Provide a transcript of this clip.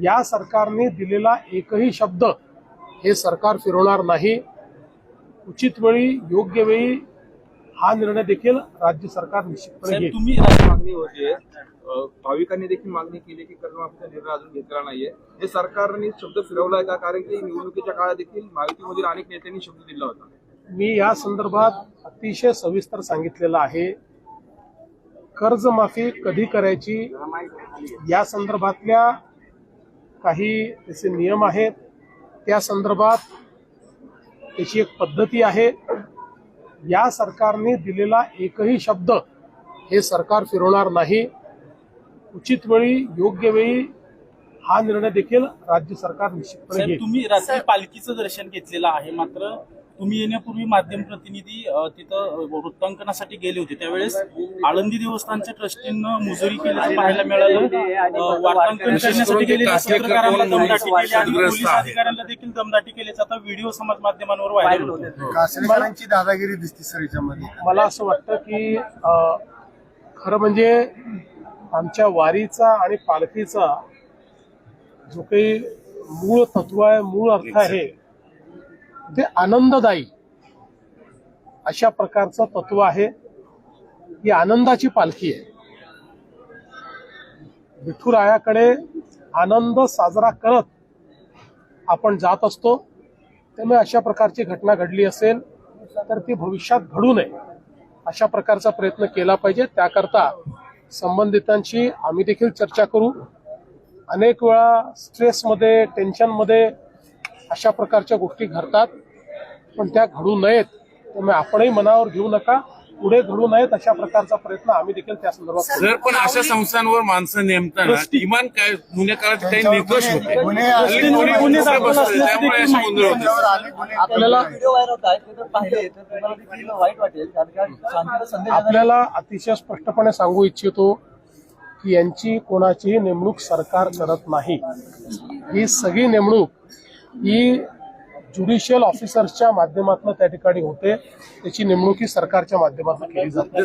या सरकारने दिलेला एकही शब्द हे सरकार फिरवणार नाही. उचित वेळी योग्य वेळी हा निर्णय देखील राज्य सरकार निश्चितपणे तुम्ही मागणी होतीये अ, भाविकांनी देखील मागणी केली की कर्जमाफीचा निर्णय अजून घेतलेला नाहीये. हे सरकारने शब्द फिरवलाय का? कारण की निवडणुकीच्या काळात देखील महायुतीमधील अनेक नेत्यांनी शब्द दिला होता. मी या संदर्भात अतिशय सविस्तर सांगितलेलं आहे. कर्जमाफी कधी करायची? या संदर्भातल्या काही त्याचे नियम आहेत. त्या संदर्भात त्याची एक पद्धती आहे. या सरकारने दिलेला एकही शब्द हे सरकार फिरवणार नाही. उचित वेळी योग्य वेळी हा निर्णय देखील राज्य सरकार निश्चितपणे तुम्ही रात्री पालखीचं दर्शन घेतलेलं आहे. मात्र तुम्ही येण्यापूर्वी माध्यम प्रतिनिधी तिथं वृत्तांकनासाठी गेले होते. त्यावेळेस आळंदी देवस्थानच्या ट्रस्टीनं मुजोरी केल्याचं पाहायला मिळालं. वार्तांकन करण्यासाठी गेलेल्या पत्रकारांना दमदाटी केली आणि पोलीस अधिकाऱ्यांना देखील दमदाटी केल्याचा आता व्हिडिओ समाज माध्यमांवर व्हायरल होतो. कासरेकरांची दादागिरी दिसते सर याच्यामध्ये. मला असं वाटतं की खरं म्हणजे आमच्या वारीचा आणि पालखीचा जो काही मूळ तत्व आहे मूळ अर्थ आहे ते आनंददायी अशा प्रकारचं तत्व आहे. ही आनंदाची पालखी आहे. विठुरायाकडे आनंद साजरा करत आपण जात असतो. त्यामुळे अशा प्रकारची घटना घडली असेल तर ती भविष्यात घडू नये अशा प्रकारचा प्रयत्न केला पाहिजे. त्याकरता संबंधितांशी आम्ही देखील चर्चा करू. अनेक वेळा स्ट्रेसमध्ये टेन्शनमध्ये अशा प्रकारच्या गोष्टी घडतात. पण त्या घडू नयेत त्यामुळे आपणही मनावर घेऊ नका. पुढे घडू नयेत अशा प्रकारचा प्रयत्न आम्ही देखील त्या संदर्भात सर पण अशा संस्थांवर माणसं नेमताना किमान काय जुन्या काळात काही निकष होते. गुन्हे गुन्हे गुन्हे आपल्याला जर आपल्याला अतिशय स्पष्टपणे सांगू इच्छितो की यांची कोणाचीही नेमणूक सरकार करत नाही. ही सगळी नेमणूक ही ज्युडिशियल ऑफिसर्सच्या माध्यमातून त्या ठिकाणी होते. त्याची नेमणूक सरकारच्या माध्यमातून केली जाते.